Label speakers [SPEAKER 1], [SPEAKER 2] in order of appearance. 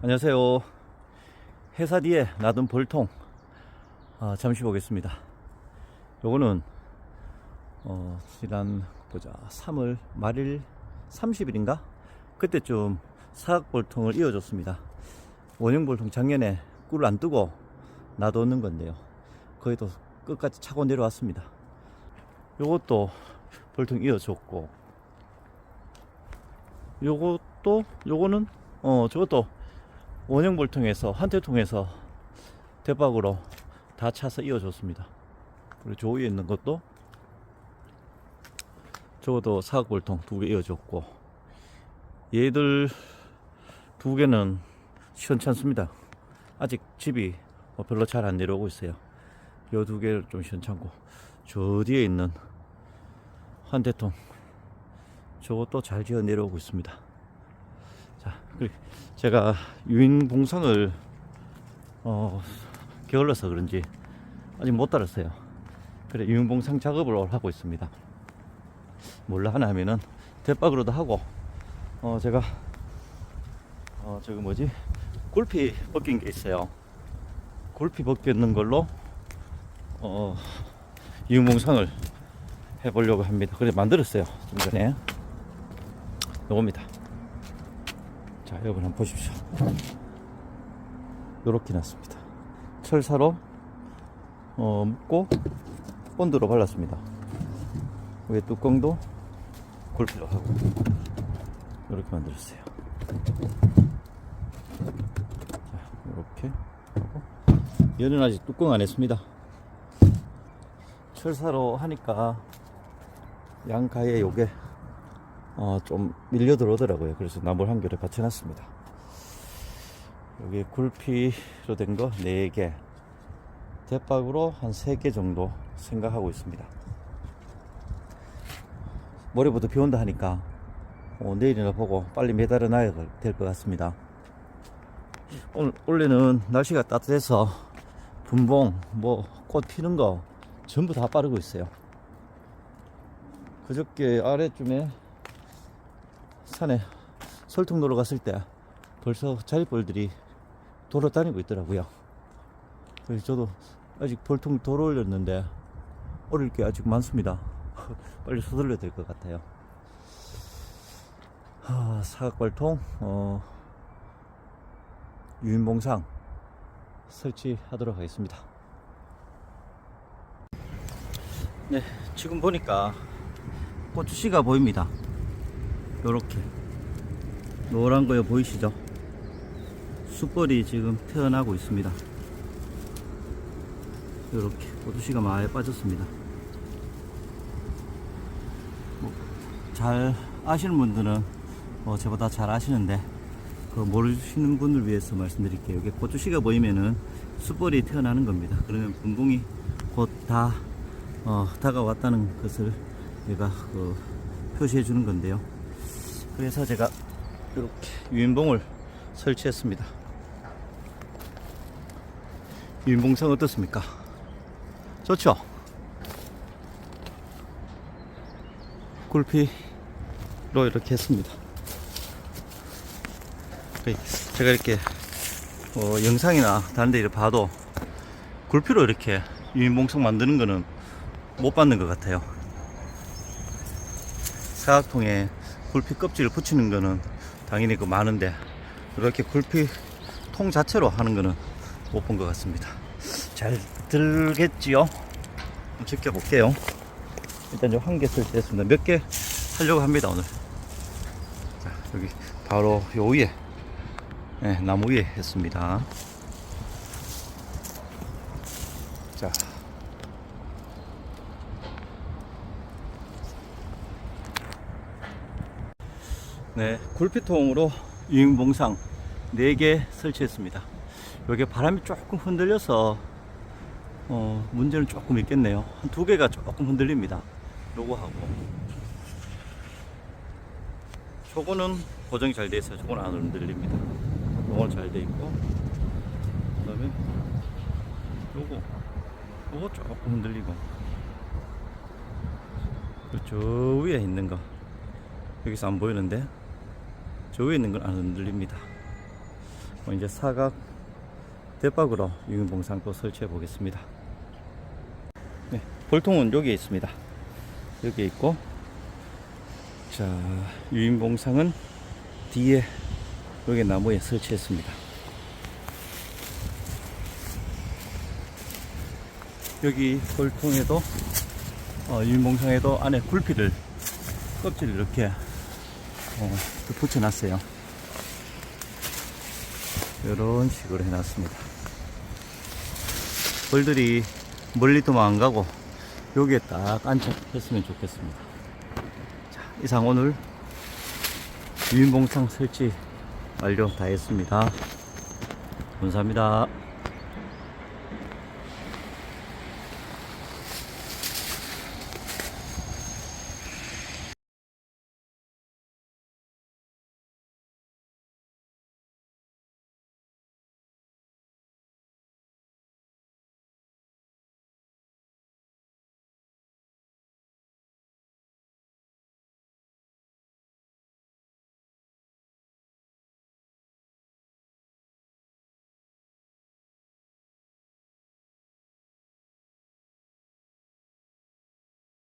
[SPEAKER 1] 안녕하세요. 회사 뒤에 놔둔 벌통 아, 잠시 보겠습니다. 요거는 어, 지난 보자 3월 말일 30일인가 그때쯤 사각 벌통을 이어줬습니다. 원형 벌통 작년에 꿀을 안 뜨고 놔뒀는 건데요. 거의도 끝까지 차고 내려왔습니다. 요것도 벌통 이어줬고 요것도 요거는 어 저것도 원형 볼통에서 한테 통해서 대박으로 다 차서 이어줬습니다. 그리고 저 위에 있는 것도 저것도 사각 볼통 두 개 이어줬고 얘들 두 개는 시원찮습니다. 아직 집이 뭐 별로 잘 안 내려오고 있어요. 요 두 개를 좀 시원찮고 저 뒤에 있는 한대통 저것도 잘 지어 내려오고 있습니다. 제가 유인봉상을 어, 게을러서 그런지 아직 못 달았어요. 그래 유인 봉상 작업을 오늘 하고 있습니다. 몰라 하나 하면은 대박으로도 하고 어 제가 어 저기 뭐지 골피 벗긴 게 있어요. 골피 벗겼는 걸로 어 유인 봉상을 해보려고 합니다. 그래 만들었어요 좀 전에 요겁니다. 자, 여러분 한번 보십시오. 요렇게 났습니다. 철사로 어, 묶고 본드로 발랐습니다. 위에 뚜껑도 골피로 하고 이렇게 만들었어요. 자, 이렇게 하고 얘는 아직 뚜껑 안 했습니다. 철사로 하니까 양가에 요게 어, 좀 밀려 들어오더라고요. 그래서 나물 한 개를 받쳐놨습니다. 여기 굴피로 된 거 4개, 대박으로 한 3개 정도 생각하고 있습니다. 모레부터 비 온다 하니까 어, 내일이나 보고 빨리 매달아 놔야 될 것 같습니다. 오늘, 원래는 날씨가 따뜻해서 분봉, 뭐, 꽃 피는 거 전부 다 빠르고 있어요. 그저께 아래쯤에 산에 놀러 갔을 때 벌써 자리벌들이 돌아 다니고 있더라고요. 그래서 저도 아직 벌통 돌아 올렸는데 어릴 게 아직 많습니다. 빨리 서둘러야 될 것 같아요. 하, 사각벌통 어, 유인봉상 설치하도록 하겠습니다. 네, 지금 보니까 고추씨가 보입니다. 요렇게 노란 거요 보이시죠? 숯벌이 지금 태어나고 있습니다. 요렇게 고추씨가 많이 빠졌습니다. 뭐, 잘 아시는 분들은 뭐 저보다 잘 아시는데 그 모르시는 분을 위해서 말씀드릴게요. 여기 고추씨가 보이면은 숯벌이 태어나는 겁니다. 그러면 분봉이 곧다 어, 다가왔다는 것을 얘가 그 표시해 주는 건데요. 그래서 제가 이렇게 유인봉을 설치했습니다. 유인봉상 어떻습니까? 좋죠? 굴피로 이렇게 했습니다. 그 제가 이렇게 어, 영상이나 다른 데 봐도 굴피로 이렇게 유인봉상 만드는 거는 못 봤는 것 같아요. 사각통에 굴피 껍질을 붙이는 거는 당연히 그 많은데 이렇게 굴피 통 자체로 하는 거는 못 본 것 같습니다. 잘 들겠지요? 지켜볼게요. 일단 요한개 설치했습니다. 몇 개 하려고 합니다 오늘. 자, 여기 바로 요 위에 네, 나무 위에 했습니다. 네, 굴피통으로 유인봉상 4개 설치했습니다. 여기 바람이 조금 흔들려서 어, 문제는 조금 있겠네요. 한 두 개가 조금 흔들립니다. 요거 하고 저거는 고정이 잘 돼 있어요. 저거는 안 흔들립니다. 요거는 잘돼 있고 그다음에 요거 요거 조금 흔들리고 그저 위에 있는 거 여기서 안 보이는데 저 위에 있는 건 안 흔들립니다. 어, 이제 사각 대박으로 유인봉상 또 설치해 보겠습니다. 네, 볼통은 여기에 있습니다. 여기에 있고, 자, 유인봉상은 뒤에 여기 나무에 설치했습니다. 여기 볼통에도 어, 유인봉상에도 안에 굴피를 껍질을 이렇게 어, 또 붙여놨어요. 이런 식으로 해놨습니다. 벌들이 멀리 도망 가고 여기에 딱 안착했으면 좋겠습니다. 자, 이상 오늘 유인봉상 설치 완료 다 했습니다. 감사합니다.